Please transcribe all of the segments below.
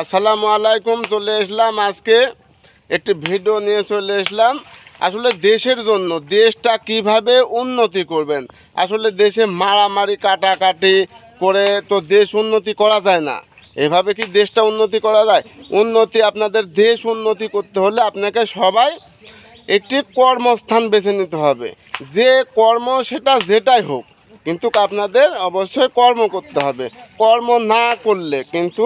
আসসালামু আলাইকুম, চলে আসলাম আজকে একটি ভিডিও নিয়ে চলে আসলাম আসলে দেশের জন্য দেশটা কীভাবে উন্নতি করবেন? আসলে দেশে মারামারি, কাটাকাটি করে তো দেশ উন্নতি করা যায় না। এভাবে কি দেশটা উন্নতি করা যায়? উন্নতি আপনাদের দেশ উন্নতি করতে হলে আপনাকে সবাই একটি কর্মস্থান বেছে নিতে হবে। যে কর্ম সেটা যেটাই হোক, কিন্তু আপনাদের অবশ্যই কর্ম করতে হবে। কর্ম না করলে কিন্তু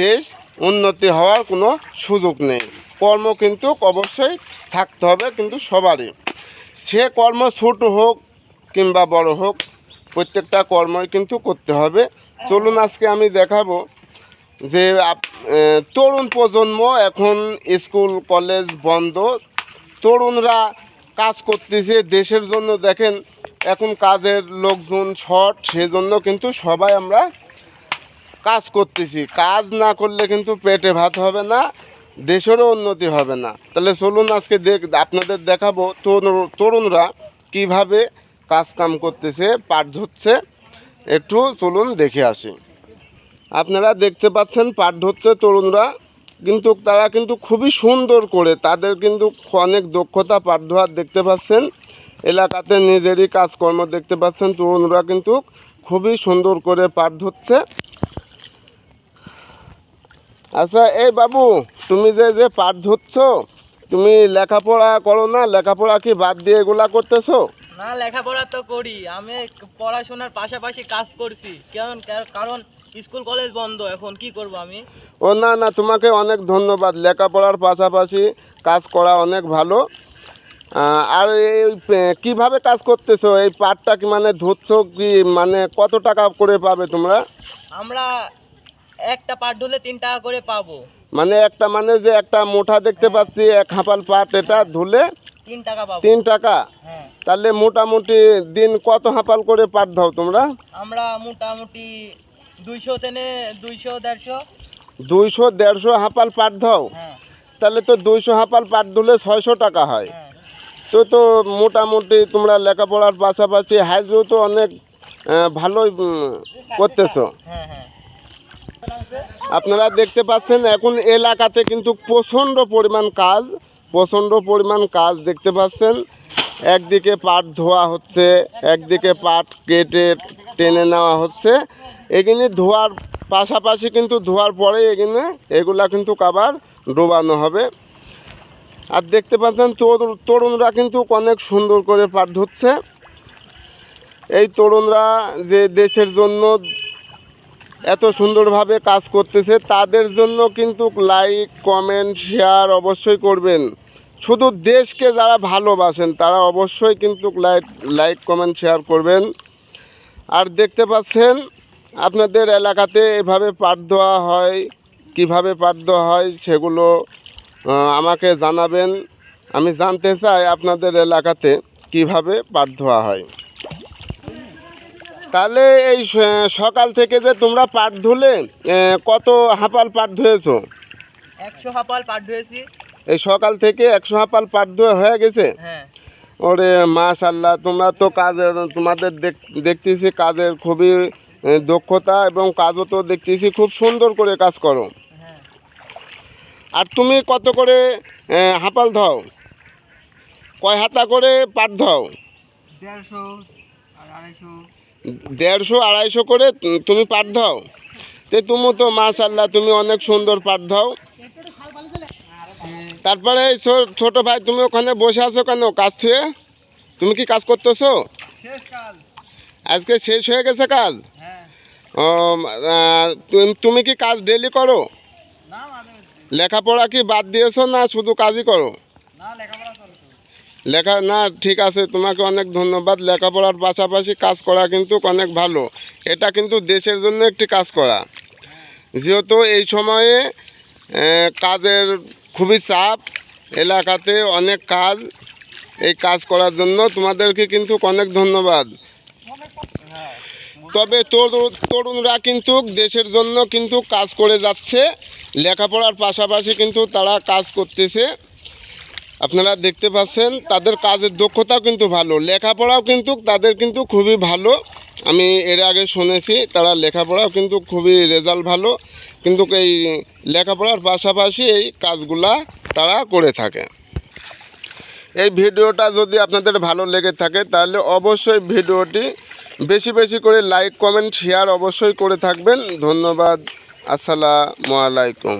দেশ উন্নতি হওয়ার কোনো সুযোগ নেই। কর্ম কিন্তু অবশ্যই থাকতে হবে কিন্তু সবারই। সে কর্ম ছোট হোক কিংবা বড় হোক, প্রত্যেকটা কর্মই কিন্তু করতে হবে। চলুন আজকে আমি দেখাবো যে তরুণ প্রজন্ম এখন স্কুল, কলেজ বন্ধ। তরুণরা কাজ করতেছে, দেশের জন্য দেখেন, এখন কাজের লোকজন শর্ট সেজন্য কিন্তু সবাই আমরা কাজ করতেছি। কাজ না করলে কিন্তু পেটে ভাত হবে না, দেশেরও উন্নতি হবে না। তাহলে চলুন আজকে দেখ, আপনাদের দেখাবো তরুণ- তরুণরা কীভাবে কাজ কাম করতেছে, পাঠ ধরছে। একটু চলুন দেখে আসি। আপনারা দেখতে পাচ্ছেন পাঠ ধরছে তরুণরা, কিন্তু তারা কিন্তু খুবই সুন্দর করে, তাদের কিন্তু অনেক দক্ষতা পাঠ ধোয়ার দেখতে পাচ্ছেন। এলাকাতে নিজেরই কাজকর্ম দেখতে পাচ্ছেন তরুণরা কিন্তু খুবই সুন্দর করে পাঠ ধরছে। আচ্ছা এই বাবু তুমি যে যে পাঠ ধরছো তুমি লেখাপড়া করো না লেখাপড়া কি বাদ দিয়ে এগুলা করতেছো? না লেখাপড়া তো করি। আমি পড়াশোনার পাশাপাশি কাজ করছি। কারণ কারণ স্কুল কলেজ বন্ধ এখন কি করব আমি? ও না না তোমাকে অনেক ধন্যবাদ। লেখাপড়ার পাশাপাশি কাজ করা অনেক ভালো। আর এই কীভাবে কাজ করতেছো? এই পাটটা কি মানে ধরছো কি মানে কত টাকা করে পাবে তোমরা? আমরা একটা পাট ধুলে তিন টাকা করে পাবো। মানে একটা মানে যে একটা মোটা দেখতে পাচ্ছি এক হাঁপাল পাট এটা ধুলে তিন টাকা পাবো। তিন টাকা? হ্যাঁ। তাহলে মোটামুটি দিন কত হাঁপাল করে পাট দাও তোমরা? আমরা মোটামুটি দুইশো তেনে দুইশো দেড়শো। দুইশো দেড়শো হাঁপাল পাট দাও। হ্যাঁ। তাহলে তো দুইশো হাঁপাল পাট ধুলে ছয়শো টাকা হয়। হ্যাঁ। তো তো মোটামুটি তোমরা লেখাপড়ার পাশাপাশি হাইজও তো অনেক ভালোই করতেছো। হ্যাঁ হ্যাঁ। আপনারা দেখতে পাচ্ছেন, এখন এলাকাতে কিন্তু প্রচণ্ড পরিমাণ কাজ, প্রচণ্ড পরিমাণ কাজ দেখতে পাচ্ছেন। একদিকে পাট ধোয়া হচ্ছে, একদিকে পাট কেটে টেনে নেওয়া হচ্ছে। এখানে ধোয়ার পাশাপাশি কিন্তু ধোয়ার পরে এখানে এগুলা কিন্তু আবার ডোবানো হবে। আর দেখতে পাচ্ছেন তরুণরা কিন্তু অনেক সুন্দর করে পাট ধরছে এই তরুণরা যে দেশের জন্য এত সুন্দরভাবে কাজ করতেছে, তাদের জন্য কিন্তু লাইক কমেন্ট শেয়ার অবশ্যই করবেন। শুধু দেশকে যারা ভালোবাসেন, তারা অবশ্যই কিন্তু লাইক লাইক কমেন্ট শেয়ার করবেন। আর দেখতে পাচ্ছেন, আপনাদের এলাকাতে এভাবে পাট দেওয়া হয়, কীভাবে পাট দেওয়া হয় সেগুলো আমাকে জানাবেন। আমি জানতে চাই আপনাদের এলাকাতে কীভাবে পাট ধোয়া হয়। তাহলে এই সকাল থেকে যে তোমরা পাট ধুলে কত হাঁপাল পাট ধুয়েছো? একশো হাপাল পাট ধুয়েছি। এই সকাল থেকে একশো হাঁপাল পাট ধোয়া হয়ে গেছে? হ্যাঁ। ওরে মাশাল্লাহ তোমরা তো কাজের তোমাদের দেখ- দেখতেছি কাজের খুবই দক্ষতা এবং কাজও তো দেখতেছি খুব সুন্দর করে কাজ করো। হ্যাঁ। আর তুমি কত করে হাঁপাল ধাও? কয় হাতা করে পাট ধাও? দেড়শো আর আড়াইশো। দেড়শো আড়াইশো করে তুমি পাট দাও। তে তুমি তো মাশাল্লাহ তুমি অনেক সুন্দর পাট দাও। তারপরে ছোট ভাই তুমি ওখানে বসে আছো কেন কাজ থেকে তুমি কি কাজ করতেছো? আজকে শেষ হয়ে গেছে কাজ? হ্যাঁ। তুম- কি কাজ ডেলি করো? লেখাপড়া কি বাদ দিয়েছ না শুধু কাজই করো? লেখা, না, ঠিক আছে, তোমাকে অনেক ধন্যবাদ। লেখাপড়ার পাশাপাশি কাজ করা কিন্তু অনেক ভালো। এটা কিন্তু দেশের জন্য একটি কাজ করা। যেহেতু এই সময়ে কাজের খুবই চাপ, এলাকাতে অনেক কাজ, এই কাজ করার জন্য তোমাদেরকে কিন্তু অনেক ধন্যবাদ। তবে তরুণ, তরুণরা কিন্তু দেশের জন্য কিন্তু কাজ করে যাচ্ছে। লেখাপড়ার পাশাপাশি কিন্তু তারা কাজ করতেছে। আপনারা দেখতে পাচ্ছেন, তাদের কাজের দক্ষতাও কিন্তু ভালো, লেখাপড়াও কিন্তু তাদের কিন্তু খুবই ভালো। আমি এর আগে শুনেছি, তারা লেখাপড়াও কিন্তু খুবই রেজাল্ট ভালো, কিন্তু এই লেখাপড়ার পাশাপাশি এই কাজগুলা তারা করে থাকে। এই ভিডিওটা যদি আপনাদের ভালো লেগে থাকে, তাহলে অবশ্যই ভিডিওটি বেশি বেশি করে লাইক, কমেন্ট, শেয়ার অবশ্যই করে থাকবেন। ধন্যবাদ। আসসালামু আলাইকুম।